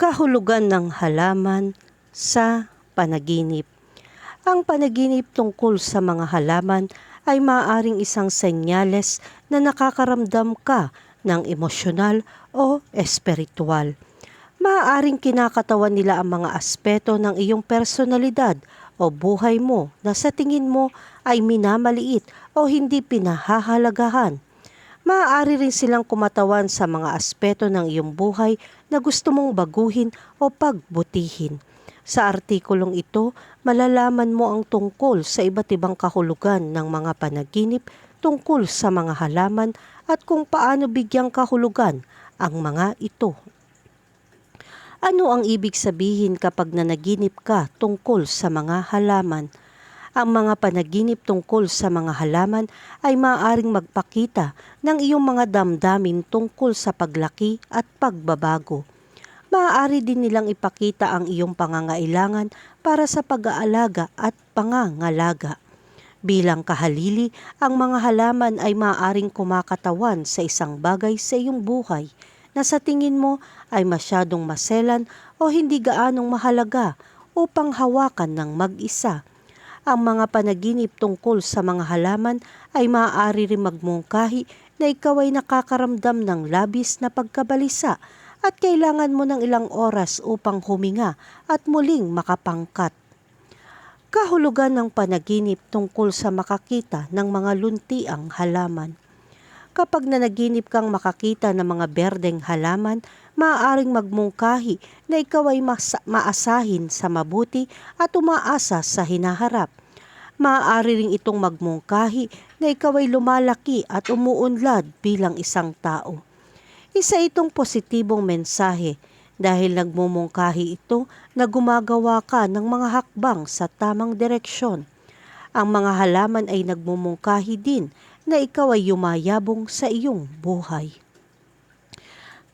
kahulugan ng halaman sa panaginip. Ang panaginip tungkol sa mga halaman ay maaaring isang senyales na nakakaramdam ka ng emosyonal o espiritual. Maaaring kinakatawan nila ang mga aspeto ng iyong personalidad o buhay mo na sa tingin mo ay minamaliit o hindi pinahahalagahan. Maaari rin silang kumatawan sa mga aspeto ng iyong buhay na gusto mong baguhin o pagbutihin. Sa artikulong ito, malalaman mo ang tungkol sa iba't ibang kahulugan ng mga panaginip tungkol sa mga halaman at kung paano bigyang kahulugan ang mga ito. Ano ang ibig sabihin kapag nanaginip ka tungkol sa mga halaman? Ang mga panaginip tungkol sa mga halaman ay maaaring magpakita ng iyong mga damdamin tungkol sa paglaki at pagbabago. Maaari din nilang ipakita ang iyong pangangailangan para sa pag-aalaga at pangangalaga. Bilang kahalili, ang mga halaman ay maaaring kumakatawan sa isang bagay sa iyong buhay na sa tingin mo ay masyadong maselan o hindi gaanong mahalaga upang hawakan ng mag-isa ang mga panaginip tungkol sa mga halaman ay maaari rin magmungkahi na ikaw ay nakakaramdam ng labis na pagkabalisa at kailangan mo ng ilang oras upang huminga at muling makapangkat. Kahulugan ng panaginip tungkol sa makakita ng mga luntiang halaman. Kapag nanaginip kang makakita ng mga berdeng halaman, maaaring magmungkahi na ikaw ay mas- maasahin sa mabuti at umaasa sa hinaharap. Maaari ring itong magmungkahi na ikaw ay lumalaki at umuunlad bilang isang tao. Isa itong positibong mensahe dahil nagmumungkahi ito na gumagawa ka ng mga hakbang sa tamang direksyon. Ang mga halaman ay nagmumungkahi din na ikaw ay yumayabong sa iyong buhay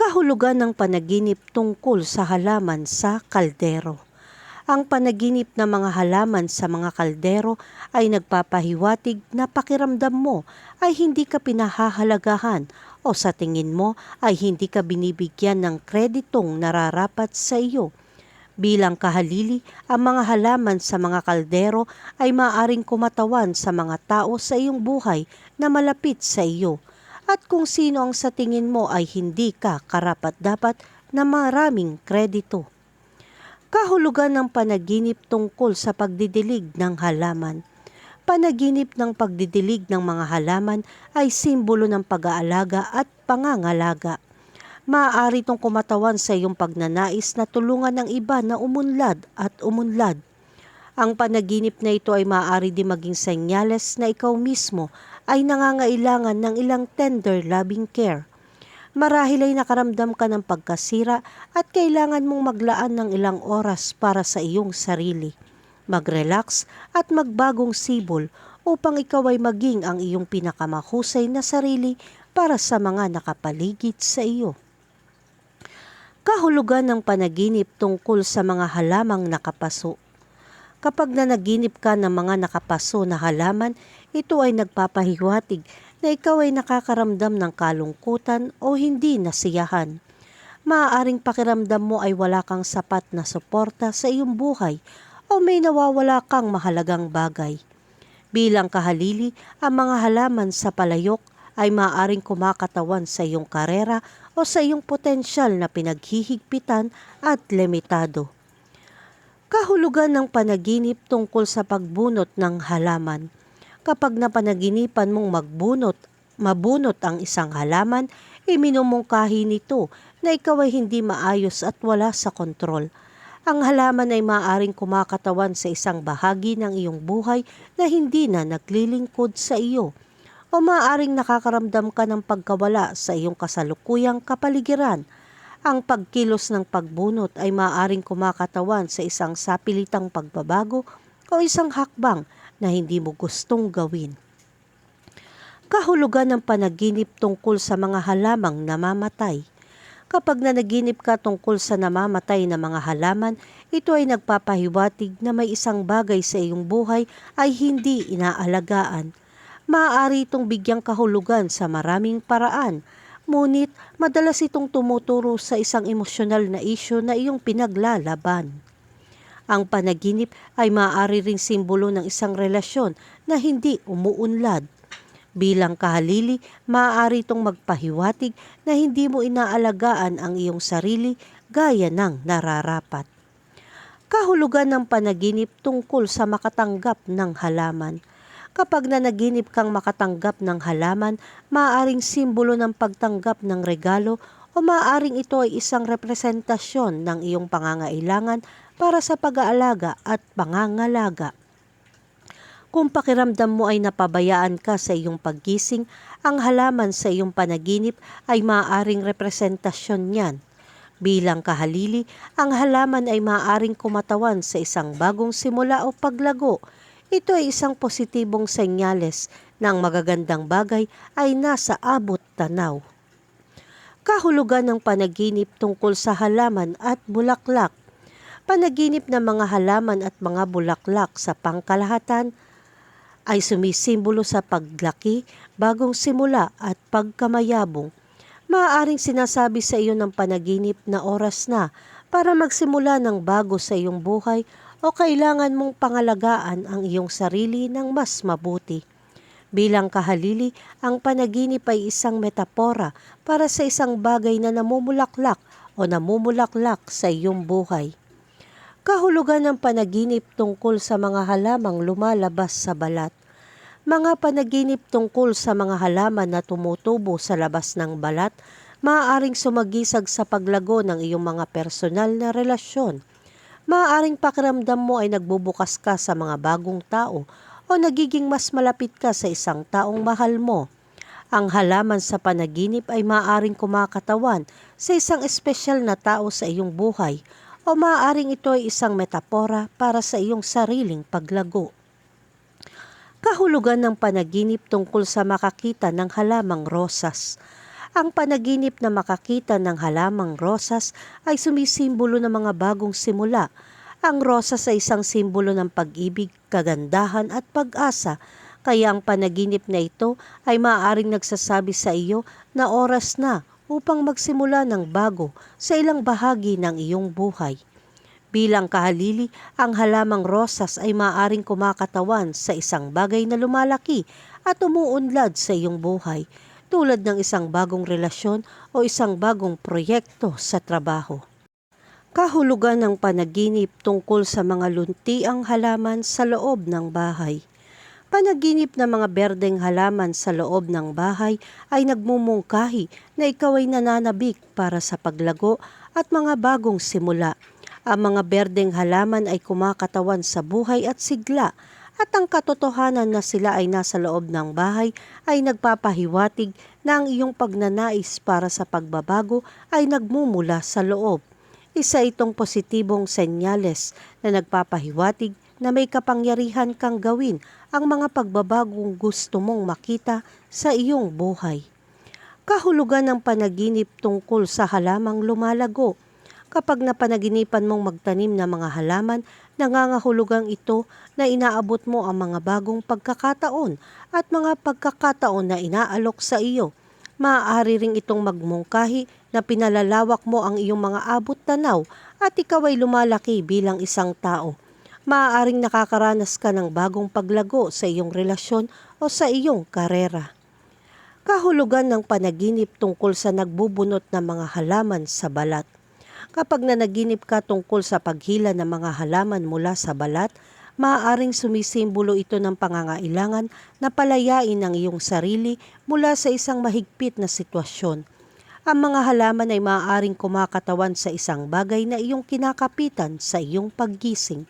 kahulugan ng panaginip tungkol sa halaman sa kaldero. Ang panaginip ng mga halaman sa mga kaldero ay nagpapahiwatig na pakiramdam mo ay hindi ka pinahahalagahan o sa tingin mo ay hindi ka binibigyan ng kreditong nararapat sa iyo. Bilang kahalili, ang mga halaman sa mga kaldero ay maaring kumatawan sa mga tao sa iyong buhay na malapit sa iyo at kung sino ang sa tingin mo ay hindi ka karapat-dapat na maraming kredito. Kahulugan ng panaginip tungkol sa pagdidilig ng halaman. Panaginip ng pagdidilig ng mga halaman ay simbolo ng pag-aalaga at pangangalaga. Maaari itong kumatawan sa iyong pagnanais na tulungan ng iba na umunlad at umunlad. Ang panaginip na ito ay maaari din maging senyales na ikaw mismo ay nangangailangan ng ilang tender loving care. Marahil ay nakaramdam ka ng pagkasira at kailangan mong maglaan ng ilang oras para sa iyong sarili. Mag-relax at magbagong sibol upang ikaw ay maging ang iyong pinakamahusay na sarili para sa mga nakapaligid sa iyo. Kahulugan ng panaginip tungkol sa mga halamang nakapaso Kapag nanaginip ka ng mga nakapaso na halaman, ito ay nagpapahiwatig na ikaw ay nakakaramdam ng kalungkutan o hindi nasiyahan. Maaaring pakiramdam mo ay wala kang sapat na suporta sa iyong buhay o may nawawala kang mahalagang bagay. Bilang kahalili, ang mga halaman sa palayok ay maaaring kumakatawan sa iyong karera o sa iyong potensyal na pinaghihigpitan at limitado kahulugan ng panaginip tungkol sa pagbunot ng halaman. Kapag napanaginipan mong magbunot, mabunot ang isang halaman, iminumungkahi nito na ikaw ay hindi maayos at wala sa kontrol. Ang halaman ay maaaring kumakatawan sa isang bahagi ng iyong buhay na hindi na naglilingkod sa iyo o maaaring nakakaramdam ka ng pagkawala sa iyong kasalukuyang kapaligiran – ang pagkilos ng pagbunot ay maaaring kumakatawan sa isang sapilitang pagbabago o isang hakbang na hindi mo gustong gawin. Kahulugan ng panaginip tungkol sa mga halamang namamatay. Kapag nanaginip ka tungkol sa namamatay na mga halaman, ito ay nagpapahiwatig na may isang bagay sa iyong buhay ay hindi inaalagaan. Maaari itong bigyang kahulugan sa maraming paraan Ngunit madalas itong tumuturo sa isang emosyonal na isyo na iyong pinaglalaban. Ang panaginip ay maaari ring simbolo ng isang relasyon na hindi umuunlad. Bilang kahalili, maaari itong magpahiwatig na hindi mo inaalagaan ang iyong sarili gaya ng nararapat. Kahulugan ng panaginip tungkol sa makatanggap ng halaman. Kapag nanaginip kang makatanggap ng halaman, maaaring simbolo ng pagtanggap ng regalo o maaaring ito ay isang representasyon ng iyong pangangailangan para sa pag-aalaga at pangangalaga. Kung pakiramdam mo ay napabayaan ka sa iyong paggising, ang halaman sa iyong panaginip ay maaaring representasyon niyan. Bilang kahalili, ang halaman ay maaaring kumatawan sa isang bagong simula o paglago. Ito ay isang positibong senyales na ang magagandang bagay ay nasa abot tanaw. Kahulugan ng panaginip tungkol sa halaman at bulaklak. Panaginip ng mga halaman at mga bulaklak sa pangkalahatan ay sumisimbolo sa paglaki, bagong simula at pagkamayabong. Maaaring sinasabi sa iyo ng panaginip na oras na para magsimula ng bago sa iyong buhay o kailangan mong pangalagaan ang iyong sarili ng mas mabuti. Bilang kahalili, ang panaginip ay isang metapora para sa isang bagay na namumulaklak o namumulaklak sa iyong buhay. Kahulugan ng panaginip tungkol sa mga halamang lumalabas sa balat. Mga panaginip tungkol sa mga halaman na tumutubo sa labas ng balat, maaaring sumagisag sa paglago ng iyong mga personal na relasyon. Maaaring pakiramdam mo ay nagbubukas ka sa mga bagong tao o nagiging mas malapit ka sa isang taong mahal mo. Ang halaman sa panaginip ay maaaring kumakatawan sa isang espesyal na tao sa iyong buhay o maaaring ito ay isang metapora para sa iyong sariling paglago. Kahulugan ng panaginip tungkol sa makakita ng halamang rosas. Ang panaginip na makakita ng halamang rosas ay sumisimbolo ng mga bagong simula. Ang rosas ay isang simbolo ng pag-ibig, kagandahan at pag-asa, kaya ang panaginip na ito ay maaaring nagsasabi sa iyo na oras na upang magsimula ng bago sa ilang bahagi ng iyong buhay. Bilang kahalili, ang halamang rosas ay maaaring kumakatawan sa isang bagay na lumalaki at umuunlad sa iyong buhay, tulad ng isang bagong relasyon o isang bagong proyekto sa trabaho. Kahulugan ng panaginip tungkol sa mga luntiang halaman sa loob ng bahay. Panaginip ng mga berdeng halaman sa loob ng bahay ay nagmumungkahi na ikaw ay nananabik para sa paglago at mga bagong simula. Ang mga berdeng halaman ay kumakatawan sa buhay at sigla at ang katotohanan na sila ay nasa loob ng bahay ay nagpapahiwatig na ang iyong pagnanais para sa pagbabago ay nagmumula sa loob. Isa itong positibong senyales na nagpapahiwatig na may kapangyarihan kang gawin ang mga pagbabagong gusto mong makita sa iyong buhay. Kahulugan ng panaginip tungkol sa halamang lumalago. Kapag napanaginipan mong magtanim ng mga halaman, nangangahulugang ito na inaabot mo ang mga bagong pagkakataon at mga pagkakataon na inaalok sa iyo. Maaari ring itong magmungkahi na pinalalawak mo ang iyong mga abot tanaw at ikaw ay lumalaki bilang isang tao. Maaaring nakakaranas ka ng bagong paglago sa iyong relasyon o sa iyong karera. Kahulugan ng panaginip tungkol sa nagbubunot ng mga halaman sa balat. Kapag nanaginip ka tungkol sa paghila ng mga halaman mula sa balat, maaaring sumisimbolo ito ng pangangailangan na palayain ang iyong sarili mula sa isang mahigpit na sitwasyon. Ang mga halaman ay maaaring kumakatawan sa isang bagay na iyong kinakapitan sa iyong paggising.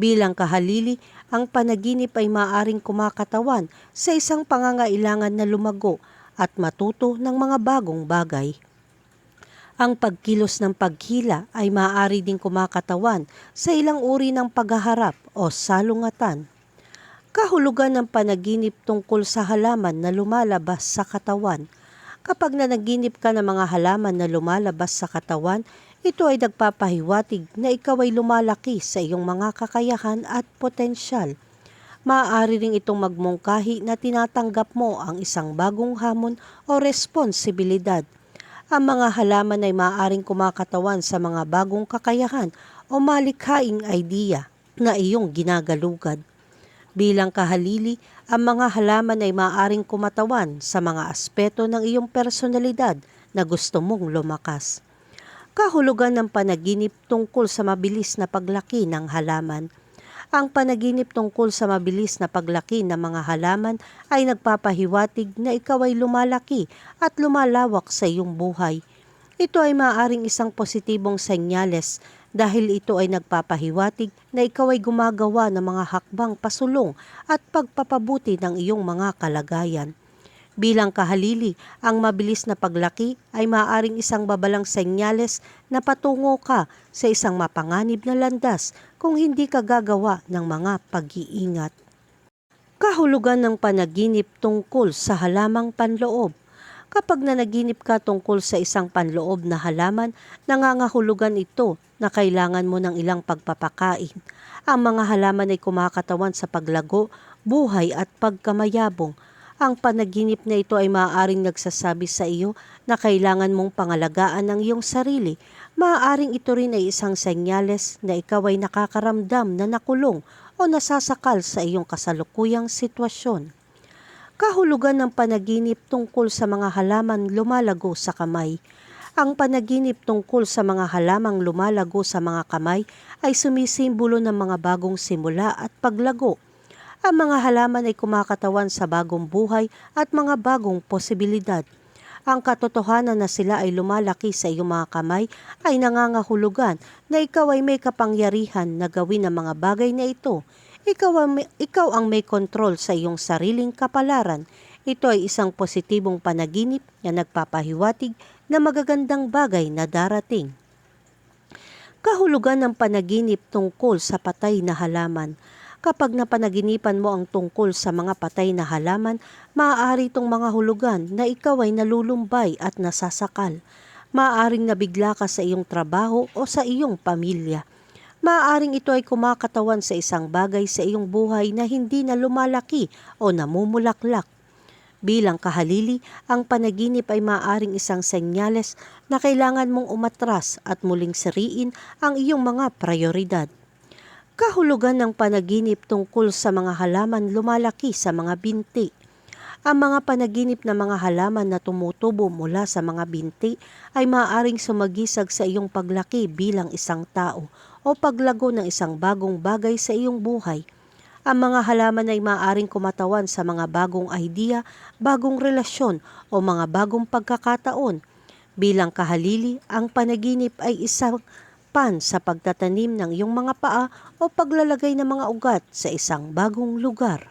Bilang kahalili, ang panaginip ay maaaring kumakatawan sa isang pangangailangan na lumago at matuto ng mga bagong bagay. Ang pagkilos ng paghila ay maaari ding kumakatawan sa ilang uri ng paghaharap o salungatan. Kahulugan ng panaginip tungkol sa halaman na lumalabas sa katawan. Kapag nanaginip ka ng mga halaman na lumalabas sa katawan, ito ay nagpapahiwatig na ikaw ay lumalaki sa iyong mga kakayahan at potensyal. maaari ring itong magmungkahi na tinatanggap mo ang isang bagong hamon o responsibilidad. Ang mga halaman ay maaaring kumakatawan sa mga bagong kakayahan o malikhaing idea na iyong ginagalugad. Bilang kahalili, ang mga halaman ay maaaring kumatawan sa mga aspeto ng iyong personalidad na gusto mong lumakas. Kahulugan ng panaginip tungkol sa mabilis na paglaki ng halaman. Ang panaginip tungkol sa mabilis na paglaki ng mga halaman ay nagpapahiwatig na ikaw ay lumalaki at lumalawak sa iyong buhay. Ito ay maaaring isang positibong senyales dahil ito ay nagpapahiwatig na ikaw ay gumagawa ng mga hakbang pasulong at pagpapabuti ng iyong mga kalagayan. Bilang kahalili, ang mabilis na paglaki ay maaaring isang babalang senyales na patungo ka sa isang mapanganib na landas kung hindi ka gagawa ng mga pag-iingat. Kahulugan ng panaginip tungkol sa halamang panloob. Kapag nanaginip ka tungkol sa isang panloob na halaman, nangangahulugan ito na kailangan mo ng ilang pagpapakain. Ang mga halaman ay kumakatawan sa paglago, buhay at pagkamayabong. Ang panaginip na ito ay maaaring nagsasabi sa iyo na kailangan mong pangalagaan ang iyong sarili. Maaaring ito rin ay isang senyales na ikaw ay nakakaramdam na nakulong o nasasakal sa iyong kasalukuyang sitwasyon. Kahulugan ng panaginip tungkol sa mga halaman lumalago sa kamay. Ang panaginip tungkol sa mga halamang lumalago sa mga kamay ay sumisimbolo ng mga bagong simula at paglago. Ang mga halaman ay kumakatawan sa bagong buhay at mga bagong posibilidad. Ang katotohanan na sila ay lumalaki sa iyong mga kamay ay nangangahulugan na ikaw ay may kapangyarihan na gawin ang mga bagay na ito. Ikaw ang, may, ikaw ang may kontrol sa iyong sariling kapalaran. Ito ay isang positibong panaginip na nagpapahiwatig na magagandang bagay na darating. Kahulugan ng panaginip tungkol sa patay na halaman. Kapag napanaginipan mo ang tungkol sa mga patay na halaman, maaari itong mga hulugan na ikaw ay nalulumbay at nasasakal. Maaaring nabigla ka sa iyong trabaho o sa iyong pamilya. Maaaring ito ay kumakatawan sa isang bagay sa iyong buhay na hindi na lumalaki o namumulaklak. Bilang kahalili, ang panaginip ay maaaring isang senyales na kailangan mong umatras at muling sariin ang iyong mga prioridad. Kahulugan ng panaginip tungkol sa mga halaman lumalaki sa mga binti. Ang mga panaginip na mga halaman na tumutubo mula sa mga binti ay maaaring sumagisag sa iyong paglaki bilang isang tao o paglago ng isang bagong bagay sa iyong buhay. Ang mga halaman ay maaaring kumatawan sa mga bagong idea, bagong relasyon o mga bagong pagkakataon. Bilang kahalili, ang panaginip ay isang pan sa pagtatanim ng iyong mga paa o paglalagay ng mga ugat sa isang bagong lugar.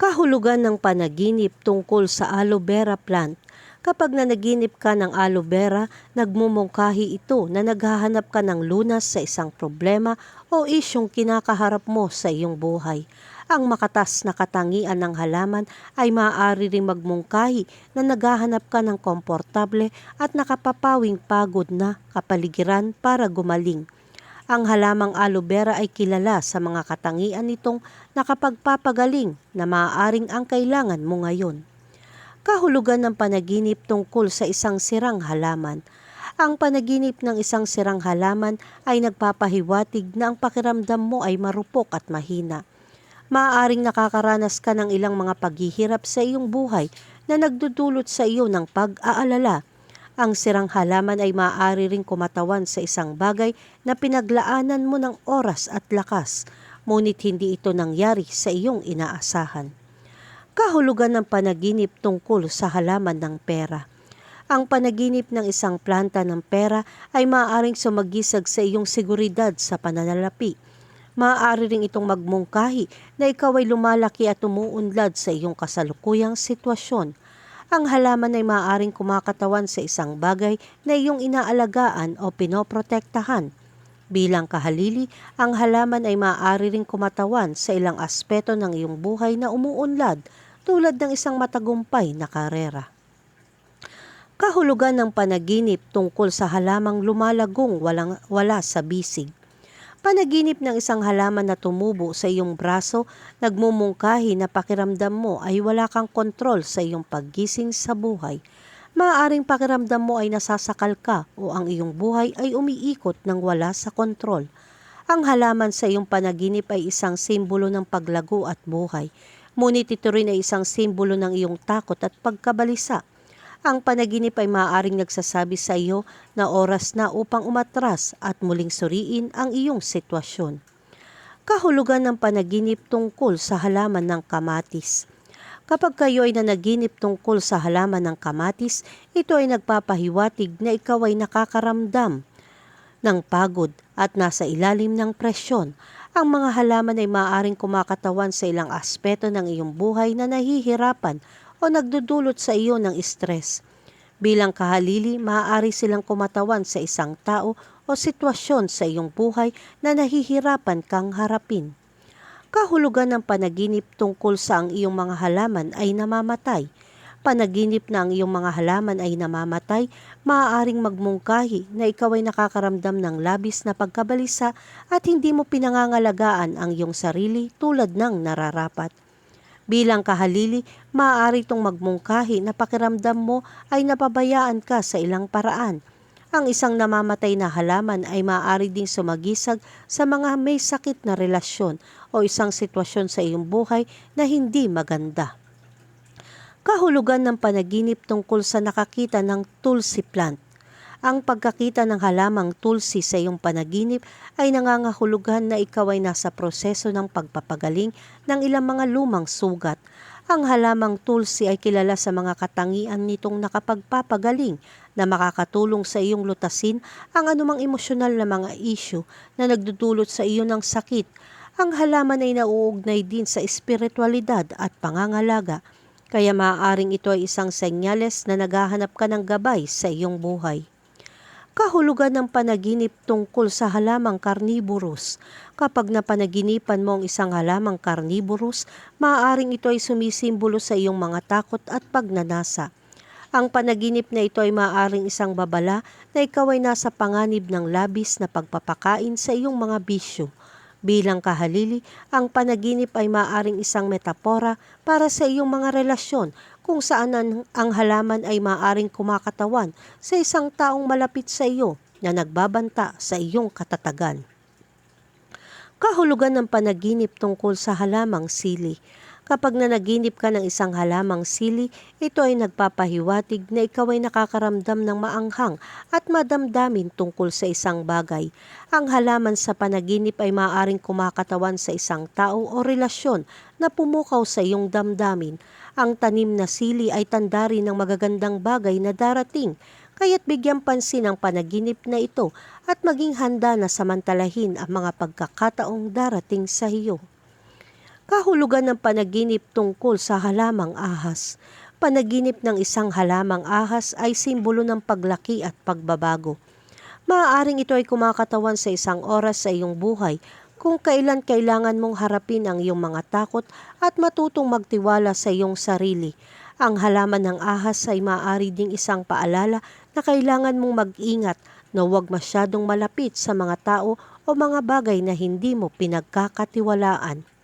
Kahulugan ng panaginip tungkol sa aloe vera plant Kapag nanaginip ka ng aloe vera, nagmumungkahi ito na naghahanap ka ng lunas sa isang problema o isyong kinakaharap mo sa iyong buhay. Ang makatas na katangian ng halaman ay maaari ring magmungkahi na naghahanap ka ng komportable at nakapapawing pagod na kapaligiran para gumaling. Ang halamang aloe vera ay kilala sa mga katangian nitong nakapagpapagaling na maaaring ang kailangan mo ngayon kahulugan ng panaginip tungkol sa isang sirang halaman. Ang panaginip ng isang sirang halaman ay nagpapahiwatig na ang pakiramdam mo ay marupok at mahina. Maaaring nakakaranas ka ng ilang mga paghihirap sa iyong buhay na nagdudulot sa iyo ng pag-aalala. Ang sirang halaman ay maaari ring kumatawan sa isang bagay na pinaglaanan mo ng oras at lakas, ngunit hindi ito nangyari sa iyong inaasahan kahulugan ng panaginip tungkol sa halaman ng pera. Ang panaginip ng isang planta ng pera ay maaaring sumagisag sa iyong seguridad sa pananalapi. Maaari ring itong magmungkahi na ikaw ay lumalaki at umuunlad sa iyong kasalukuyang sitwasyon. Ang halaman ay maaaring kumakatawan sa isang bagay na iyong inaalagaan o pinoprotektahan. Bilang kahalili, ang halaman ay maaari ring kumatawan sa ilang aspeto ng iyong buhay na umuunlad tulad ng isang matagumpay na karera. Kahulugan ng panaginip tungkol sa halamang lumalagong walang, wala sa bisig. Panaginip ng isang halaman na tumubo sa iyong braso, nagmumungkahi na pakiramdam mo ay wala kang kontrol sa iyong paggising sa buhay. Maaaring pakiramdam mo ay nasasakal ka o ang iyong buhay ay umiikot ng wala sa kontrol. Ang halaman sa iyong panaginip ay isang simbolo ng paglago at buhay. Ngunit ito rin ay isang simbolo ng iyong takot at pagkabalisa. Ang panaginip ay maaaring nagsasabi sa iyo na oras na upang umatras at muling suriin ang iyong sitwasyon. Kahulugan ng panaginip tungkol sa halaman ng kamatis. Kapag kayo ay nanaginip tungkol sa halaman ng kamatis, ito ay nagpapahiwatig na ikaw ay nakakaramdam ng pagod at nasa ilalim ng presyon. Ang mga halaman ay maaaring kumakatawan sa ilang aspeto ng iyong buhay na nahihirapan o nagdudulot sa iyo ng stress. Bilang kahalili, maaari silang kumatawan sa isang tao o sitwasyon sa iyong buhay na nahihirapan kang harapin. Kahulugan ng panaginip tungkol sa ang iyong mga halaman ay namamatay. Panaginip na ang iyong mga halaman ay namamatay, maaaring magmungkahi na ikaw ay nakakaramdam ng labis na pagkabalisa at hindi mo pinangangalagaan ang iyong sarili tulad ng nararapat. Bilang kahalili, maaari itong magmungkahi na pakiramdam mo ay napabayaan ka sa ilang paraan. Ang isang namamatay na halaman ay maaari ding sumagisag sa mga may sakit na relasyon o isang sitwasyon sa iyong buhay na hindi maganda. Kahulugan ng panaginip tungkol sa nakakita ng tulsi plant. Ang pagkakita ng halamang tulsi sa iyong panaginip ay nangangahulugan na ikaw ay nasa proseso ng pagpapagaling ng ilang mga lumang sugat. Ang halamang tulsi ay kilala sa mga katangian nitong nakapagpapagaling na makakatulong sa iyong lutasin ang anumang emosyonal na mga isyu na nagdudulot sa iyo ng sakit. Ang halaman ay nauugnay din sa espiritualidad at pangangalaga, kaya maaaring ito ay isang senyales na naghahanap ka ng gabay sa iyong buhay kahulugan ng panaginip tungkol sa halamang carnivorous. Kapag napanaginipan mo ang isang halamang carnivorous, maaaring ito ay sumisimbolo sa iyong mga takot at pagnanasa. Ang panaginip na ito ay maaaring isang babala na ikaw ay nasa panganib ng labis na pagpapakain sa iyong mga bisyo. Bilang kahalili, ang panaginip ay maaaring isang metapora para sa iyong mga relasyon kung saan ang, halaman ay maaring kumakatawan sa isang taong malapit sa iyo na nagbabanta sa iyong katatagan. Kahulugan ng panaginip tungkol sa halamang sili. Kapag nanaginip ka ng isang halamang sili, ito ay nagpapahiwatig na ikaw ay nakakaramdam ng maanghang at madamdamin tungkol sa isang bagay. Ang halaman sa panaginip ay maaaring kumakatawan sa isang tao o relasyon na pumukaw sa iyong damdamin ang tanim na sili ay tanda rin ng magagandang bagay na darating, kaya't bigyan pansin ang panaginip na ito at maging handa na samantalahin ang mga pagkakataong darating sa iyo. Kahulugan ng panaginip tungkol sa halamang ahas. Panaginip ng isang halamang ahas ay simbolo ng paglaki at pagbabago. Maaaring ito ay kumakatawan sa isang oras sa iyong buhay kung kailan kailangan mong harapin ang iyong mga takot at matutong magtiwala sa iyong sarili. Ang halaman ng ahas ay maaari ding isang paalala na kailangan mong mag-ingat na huwag masyadong malapit sa mga tao o mga bagay na hindi mo pinagkakatiwalaan.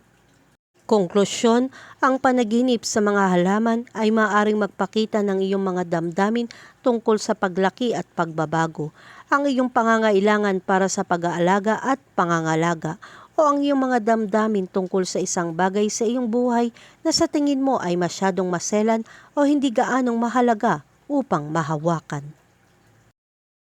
Konklusyon, ang panaginip sa mga halaman ay maaaring magpakita ng iyong mga damdamin tungkol sa paglaki at pagbabago, ang iyong pangangailangan para sa pag-aalaga at pangangalaga, o ang iyong mga damdamin tungkol sa isang bagay sa iyong buhay na sa tingin mo ay masyadong maselan o hindi gaanong mahalaga upang mahawakan.